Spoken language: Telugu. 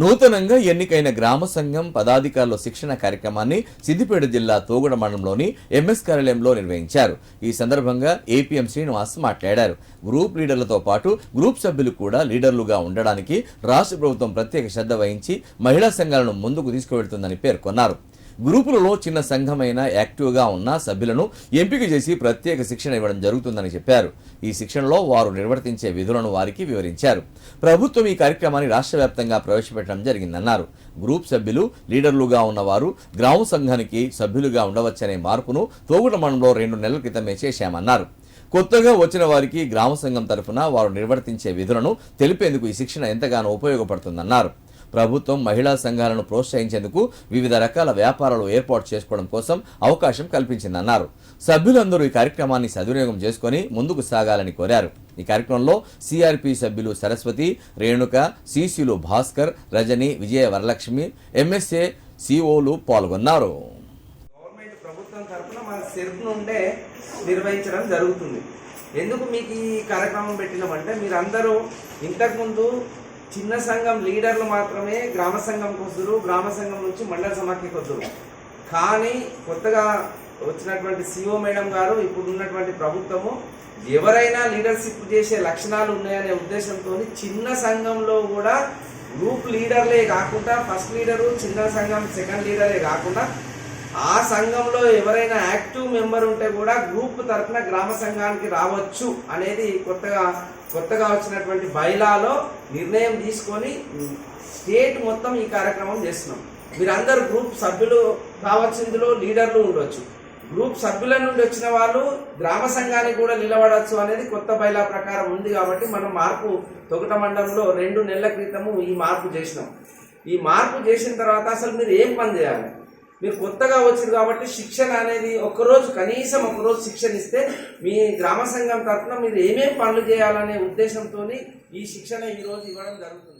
నూతనంగా ఎన్నికైన గ్రామ సంఘం పదాధికారుల శిక్షణ కార్యక్రమాన్ని సిద్దిపేట జిల్లా తోగుడ మండలంలోని ఎంఎస్ కార్యాలయంలో నిర్వహించారు. ఈ సందర్భంగా ఏపీఎం శ్రీనివాస్ మాట్లాడారు. గ్రూప్ లీడర్లతో పాటు గ్రూప్ సభ్యులు కూడా లీడర్లుగా ఉండడానికి రాష్ట్ర ప్రభుత్వం ప్రత్యేక శ్రద్ధ వహించి మహిళా సంఘాలను ముందుకు తీసుకువెళ్తుందని పేర్కొన్నారు. గ్రూపులలో చిన్న సంఘమైన యాక్టివ్గా ఉన్న సభ్యులను ఎంపిక చేసి ప్రత్యేక శిక్షణ ఇవ్వడం జరుగుతుందని చెప్పారు. ఈ శిక్షణలో వారు నిర్వర్తించే విధులను వారికి వివరించారు. ప్రభుత్వం ఈ కార్యక్రమాన్ని రాష్ట్ర వ్యాప్తంగా ప్రవేశపెట్టడం జరిగిందన్నారు. గ్రూప్ సభ్యులు లీడర్లుగా ఉన్నవారు గ్రామ సంఘానికి సభ్యులుగా ఉండవచ్చనే మార్పును తోగుట మండలంలో రెండు నెలల క్రితమే చేశామన్నారు. కొత్తగా వచ్చిన వారికి గ్రామ సంఘం తరఫున వారు నిర్వర్తించే విధులను తెలిపేందుకు ఈ శిక్షణ ఎంతగానో ఉపయోగపడుతుందన్నారు. ప్రభుత్వం మహిళా సంఘాలను ప్రోత్సహించేందుకు వివిధ రకాల వ్యాపారాలు ఏర్పాటు చేసుకోవడం కోసం అవకాశం కల్పించిందన్నారు. సభ్యులందరూ ఈ కార్యక్రమాన్ని సద్వినియోగం చేసుకొని ముందుకు సాగాలని కోరారు. ఈ కార్యక్రమంలో సిఆర్పి సభ్యులు సరస్వతి రేణుక సిసిలు భాస్కర్ రజని విజయ వరలక్ష్మి ఎంఎస్ఏ సిఓలు పాల్గొన్నారు. గవర్నమెంట్ ప్రభుత్వం తరఫున మన నుండే నిర్వహించడం జరుగుతుంది. ఎందుకు మీకు ఈ కార్యక్రమం పెట్టినామంటే మీరందరూ ఇంతకుముందు చిన్న సంఘం లీడర్లు మాత్రమే గ్రామ సంఘంకి వద్దురు గ్రామ సంఘం నుంచి మండల సమాఖ్యకి వద్దురు. కానీ కొత్తగా వచ్చినటువంటి సిఓ మేడం గారు ఇప్పుడు ఉన్నటువంటి ప్రభుత్వము ఎవరైనా లీడర్షిప్ చేసే లక్షణాలు ఉన్నాయనే ఉద్దేశంతో చిన్న సంఘంలో కూడా గ్రూప్ లీడర్లే కాకుండా ఫస్ట్ లీడరు చిన్న సంఘం సెకండ్ లీడరే కాకుండా ఆ సంఘంలో ఎవరైనా యాక్టివ్ మెంబర్ ఉంటే కూడా గ్రూప్ తరఫున గ్రామ సంఘానికి రావచ్చు అనేది కొత్తగా కొత్తగా వచ్చినటువంటి బైలాలో నిర్ణయం తీసుకొని స్టేట్ మొత్తం ఈ కార్యక్రమం చేస్తున్నాం. మీరందరూ గ్రూప్ సభ్యులు కావచ్చు ఇందులో లీడర్లు ఉండొచ్చు. గ్రూప్ సభ్యుల నుండి వచ్చిన వాళ్ళు గ్రామ సంఘానికి కూడా నిలబడవచ్చు అనేది కొత్త బైలా ప్రకారం ఉంది కాబట్టి మనం మార్పు తొగట మండలంలో రెండు నెలల క్రితము ఈ మార్పు చేసినాం. ఈ మార్పు చేసిన తర్వాత అసలు మీరు ఏం పని చేయాలి? మీరు కొత్తగా వచ్చారు కాబట్టి శిక్షణ అనేది ఒకరోజు కనీసం ఒకరోజు శిక్షణ ఇస్తే మీ గ్రామ సంఘం తరఫున మీరు ఏమేమి పనులు చేయాలనే ఉద్దేశంతో ఈ శిక్షణ ఈ రోజు ఇవ్వడం జరుగుతుంది.